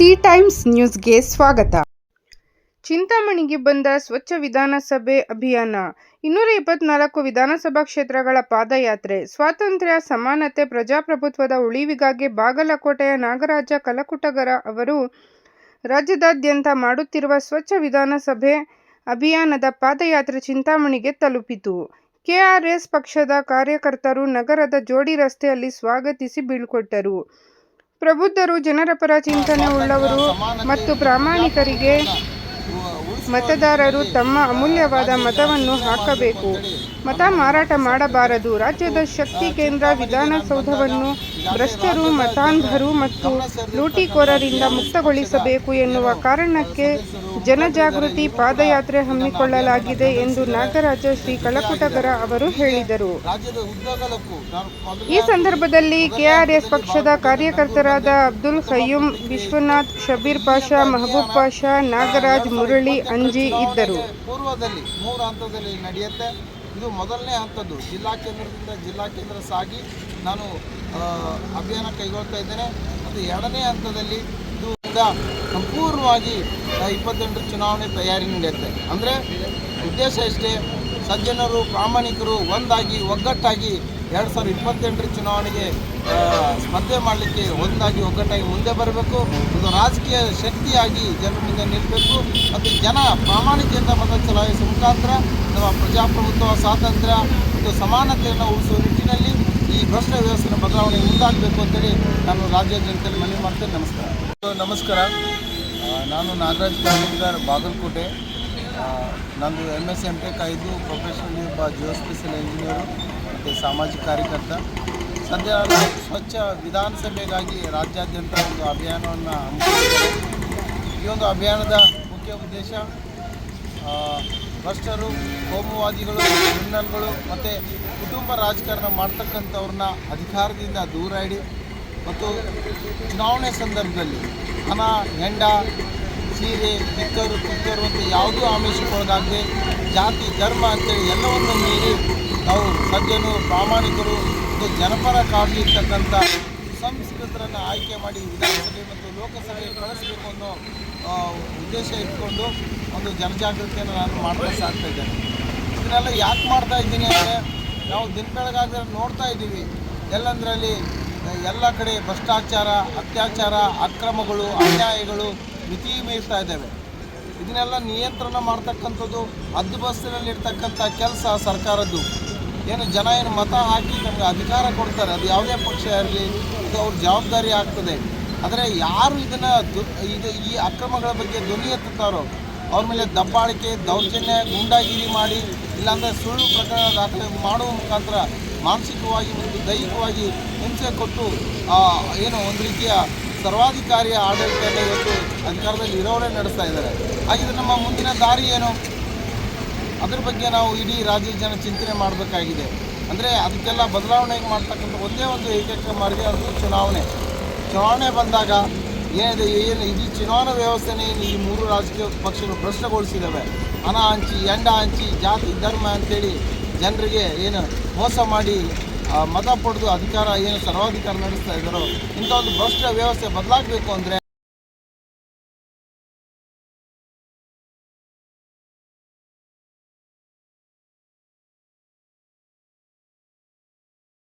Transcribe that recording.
C times ನ್ಯೂಸ್ಗೆ ಸ್ವಾಗತ. ಚಿಂತಾಮಣಿಗೆ ಬಂದ ಸ್ವಚ್ಛ ವಿಧಾನಸಭೆ ಅಭಿಯಾನ. ಇನ್ನೂರ ಇಪ್ಪತ್ನಾಲ್ಕು ವಿಧಾನಸಭಾ ಕ್ಷೇತ್ರಗಳ ಪಾದಯಾತ್ರೆ. ಸ್ವಾತಂತ್ರ್ಯ, ಸಮಾನತೆ, ಪ್ರಜಾಪ್ರಭುತ್ವದ ಉಳಿವಿಗಾಗಿ ಬಾಗಲಕೋಟೆಯ ನಾಗರಾಜ ಕಲಕುಟಗರ ಅವರು ರಾಜ್ಯದಾದ್ಯಂತ ಮಾಡುತ್ತಿರುವ ಸ್ವಚ್ಛ ವಿಧಾನಸಭೆ ಅಭಿಯಾನದ ಪಾದಯಾತ್ರೆ ಚಿಂತಾಮಣಿಗೆ ತಲುಪಿತು. ಕೆಆರ್ಎಸ್ ಪಕ್ಷದ ಕಾರ್ಯಕರ್ತರು ನಗರದ ಜೋಡಿ ರಸ್ತೆಯಲ್ಲಿ ಸ್ವಾಗತಿಸಿ ಬೀಳ್ಕೊಟ್ಟರು. ಪ್ರಬುದ್ಧರು ಜನರ ಪರ ಚಿಂತನೆ ಉಳ್ಳವರು ಮತ್ತು ಪ್ರಾಮಾಣಿಕರಿಗೆ ಮತದಾರರು ತಮ್ಮ ಅಮೂಲ್ಯವಾದ ಮತವನ್ನು ಹಾಕಬೇಕು. ಮತ ಮಾರಾಟ ಮಾಡಬಾರದು. ರಾಜ್ಯದ ಶಕ್ತಿ ಕೇಂದ್ರ ವಿಧಾನಸೌಧವನ್ನು ಭ್ರಷ್ಟರು, ಮತಾಂಧರು ಮತ್ತು ಲೂಟಿಕೋರರಿಂದ ಮುಕ್ತಗೊಳಿಸಬೇಕು ಎನ್ನುವ ಕಾರಣಕ್ಕೆ ಜನಜಾಗೃತಿ ಪಾದಯಾತ್ರೆ ಹಮ್ಮಿಕೊಳ್ಳಲಾಗಿದೆ ಎಂದು ನಾಗರಾಜ ಶ್ರೀ ಕಳಕುಟಗರ ಅವರು ಹೇಳಿದರು. ಈ ಸಂದರ್ಭದಲ್ಲಿ ಕೆಆರ್ಎಸ್ ಪಕ್ಷದ ಕಾರ್ಯಕರ್ತರಾದ ಅಬ್ದುಲ್ ಖಯ್ಯೂಂ ವಿಶ್ವನಾಥ್, ಶಬೀರ್ ಪಾಷಾ, ಮಹಬೂಬ್ ಪಾಷಾ, ನಾಗರಾಜ್ ಮುರಳಿ, ಅಂಜಿ ಇದ್ದರು. ಪೂರ್ವದಲ್ಲಿ ಮೂರು ನಡೆಯುತ್ತೆ ಇದು ಮೊದಲನೇ ಹಂತದ್ದು. ಜಿಲ್ಲಾ ಕೇಂದ್ರದಿಂದ ಜಿಲ್ಲಾ ಕೇಂದ್ರ ಸಾಗಿ ನಾನು ಅಭಿಯಾನ ಕೈಗೊಳ್ತಾ ಇದ್ದೇನೆ. ಮತ್ತು ಎರಡನೇ ಹಂತದಲ್ಲಿ ಇದು ಈಗ ಸಂಪೂರ್ಣವಾಗಿ ಇಪ್ಪತ್ತೆಂಟು ಚುನಾವಣೆ ತಯಾರಿ ನಡೆಯುತ್ತೆ. ಅಂದರೆ ಉದ್ದೇಶ ಇಷ್ಟೇ, ಸಜ್ಜನರು, ಪ್ರಾಮಾಣಿಕರು ಒಂದಾಗಿ, ಒಗ್ಗಟ್ಟಾಗಿ ಎರಡು ಸಾವಿರದ ಇಪ್ಪತ್ತೆಂಟರ ಚುನಾವಣೆಗೆ ಸ್ಪರ್ಧೆ ಮಾಡಲಿಕ್ಕೆ ಒಂದಾಗಿ ಒಗ್ಗಟ್ಟಾಗಿ ಮುಂದೆ ಬರಬೇಕು. ಒಂದು ರಾಜಕೀಯ ಶಕ್ತಿಯಾಗಿ ಜನರ ಮುಂದೆ ನಿಲ್ಲಬೇಕು ಮತ್ತು ಜನ ಪ್ರಾಮಾಣಿಕೆಯಿಂದ ಮತ ಚಲಾಯಿಸುವ ಮುಖಾಂತರ ನಮ್ಮ ಪ್ರಜಾಪ್ರಭುತ್ವ, ಸ್ವಾತಂತ್ರ್ಯ ಮತ್ತು ಸಮಾನತೆಯನ್ನು ಉಳಿಸುವ ನಿಟ್ಟಿನಲ್ಲಿ ಈ ಭ್ರಷ್ಟ ವ್ಯವಸ್ಥೆಯ ಬದಲಾವಣೆ ಮುಂದಾಗಬೇಕು ಅಂತೇಳಿ ನಾನು ರಾಜ್ಯ ಜನತೆಯಲ್ಲಿ ಮನವಿ ಮಾಡ್ತೇನೆ. ನಮಸ್ಕಾರ. ನಮಸ್ಕಾರ. ನಾನು ನಾಗರಾಜ್ ಕಾಲಿಂಗರ್ ಬಾಗಲಕೋಟೆ. ನಂದು ಎಂ ಎಸ್ ಎಂ ಟೆಕ್ ಆಯಿತು ಪ್ರೊಫೆಷನಲಿ ಒಬ್ಬ ಜಿಯೋ ಸ್ಪೆಷಲ್ ಇಂಜಿನಿಯರು ಮತ್ತು ಸಾಮಾಜಿಕ ಕಾರ್ಯಕರ್ತ. ಸದ್ಯ ಸ್ವಚ್ಛ ವಿಧಾನಸಭೆಗಾಗಿ ರಾಜ್ಯಾದ್ಯಂತ ಒಂದು ಅಭಿಯಾನವನ್ನು ಈ ಒಂದು ಅಭಿಯಾನದ ಮುಖ್ಯ ಉದ್ದೇಶ ಭ್ರಷ್ಟರು, ಕೋಮುವಾದಿಗಳು, ಕ್ರಿಮಿನಲ್ಗಳು ಮತ್ತು ಕುಟುಂಬ ರಾಜಕಾರಣ ಮಾಡ್ತಕ್ಕಂಥವ್ರನ್ನ ಅಧಿಕಾರದಿಂದ ದೂರ ಇಡಿ ಮತ್ತು ಚುನಾವಣೆ ಸಂದರ್ಭದಲ್ಲಿ ಹಣ, ಹೆಂಡ, ಸೀರೆ ಬಿಕ್ಕರು ಕುಕ್ಕರು ಅಂತ ಯಾವುದೂ ಆಮಿಷಕ್ಕೊಳಗಾಗದೆ ಜಾತಿ, ಧರ್ಮ ಅಂತೇಳಿ ಎಲ್ಲವನ್ನು ಮೀರಿ ನಾವು ಸಜ್ಜನು ಪ್ರಾಮಾಣಿಕರು ಮತ್ತು ಜನಪರ ಕಾಳಜಿ ಇರ್ತಕ್ಕಂಥ ಸಂಸ್ಕೃತರನ್ನು ಆಯ್ಕೆ ಮಾಡಿ ವಿಧಾನಸಭೆ ಮತ್ತು ಲೋಕಸಭೆಗೆ ಕಳಿಸಬೇಕು ಅನ್ನೋ ಉದ್ದೇಶ ಇಟ್ಕೊಂಡು ಒಂದು ಜನಜಾಗೃತಿಯನ್ನು ನಾನು ಮಾಡ್ತಾ ಸಾಕ್ತಾ ಇದ್ದೇನೆ. ಇದನ್ನೆಲ್ಲ ಯಾಕೆ ಮಾಡ್ತಾ ಇದ್ದೀನಿ ಅಂದರೆ, ನಾವು ದಿನ ಬೆಳಗಾದ್ರೆ ನೋಡ್ತಾ ಇದ್ದೀವಿ. ಎಲ್ಲಂದ್ರಲ್ಲಿ, ಎಲ್ಲ ಕಡೆ ಭ್ರಷ್ಟಾಚಾರ, ಅತ್ಯಾಚಾರ, ಅಕ್ರಮಗಳು, ಅನ್ಯಾಯಗಳು ಮಿತಿ ಮೀರ್ತಾ ಇದ್ದಾವೆ. ಇದನ್ನೆಲ್ಲ ನಿಯಂತ್ರಣ ಮಾಡ್ತಕ್ಕಂಥದ್ದು ಹದ್ದು ಬಸ್ಸಿನಲ್ಲಿರ್ತಕ್ಕಂಥ ಕೆಲಸ ಸರ್ಕಾರದ್ದು. ಏನು ಜನ ಏನು ಮತ ಹಾಕಿ ನಮಗೆ ಅಧಿಕಾರ ಕೊಡ್ತಾರೆ, ಅದು ಯಾವುದೇ ಪಕ್ಷ ಇರಲಿ ಇದು ಅವ್ರ ಜವಾಬ್ದಾರಿ ಆಗ್ತದೆ. ಆದರೆ ಯಾರು ಇದನ್ನು ದು, ಇದು ಈ ಅಕ್ರಮಗಳ ಬಗ್ಗೆ ಧ್ವನಿ ಎತ್ತುತ್ತಾರೋ, ಅವ್ರ ಮೇಲೆ ದಬ್ಬಾಳಿಕೆ, ದೌರ್ಜನ್ಯ, ಗುಂಡಾಗಿರಿ ಮಾಡಿ, ಇಲ್ಲಾಂದರೆ ಸುಳ್ಳು ಪ್ರಕರಣ ದಾಖಲೆ ಮಾಡುವ ಮುಖಾಂತರ ಮಾನಸಿಕವಾಗಿ ಮತ್ತು ದೈಹಿಕವಾಗಿ ಹಿಂಸೆ ಕೊಟ್ಟು ಏನು ಒಂದು ರೀತಿಯ ಸರ್ವಾಧಿಕಾರಿಯ ಆಡಳಿತವನ್ನು ಇವತ್ತು ಅಧಿಕಾರದಲ್ಲಿ ಇರೋರೇ ನಡೆಸ್ತಾ ಇದ್ದಾರೆ. ಹಾಗಿದ್ರೆ ನಮ್ಮ ಮುಂದಿನ ದಾರಿ ಏನು? ಅದ್ರ ಬಗ್ಗೆ ನಾವು ಇಡೀ ರಾಜ್ಯದ ಜನ ಚಿಂತನೆ ಮಾಡಬೇಕಾಗಿದೆ. ಅಂದರೆ ಅದಕ್ಕೆಲ್ಲ ಬದಲಾವಣೆ ಮಾಡ್ತಕ್ಕಂಥ ಒಂದೇ ಒಂದು ಏಕೈಕ ಮಾರ್ಗ ಅದು ಚುನಾವಣೆ. ಚುನಾವಣೆ ಬಂದಾಗ ಏನಿದೆ, ಏನು ಇಡೀ ಚುನಾವಣಾ ವ್ಯವಸ್ಥೆನೇ ಈ ಮೂರು ರಾಜಕೀಯ ಪಕ್ಷಗಳು ಭ್ರಷ್ಟಗೊಳಿಸಿದ್ದಾವೆ. ಹಣ ಹಂಚಿ, ಎಂಡ ಹಂಚಿ, ಜಾತಿ, ಧರ್ಮ ಅಂತೇಳಿ ಜನರಿಗೆ ಏನು ಮೋಸ ಮಾಡಿ ಮತ ಪಡೆದು ಅಧಿಕಾರ, ಏನು ಸರ್ವಾಧಿಕಾರ ನಡೆಸ್ತಾ ಇದ್ದಾರೋ ಇಂಥ ಒಂದು ಭ್ರಷ್ಟ ವ್ಯವಸ್ಥೆ ಬದಲಾಗಬೇಕು ಅಂದರೆ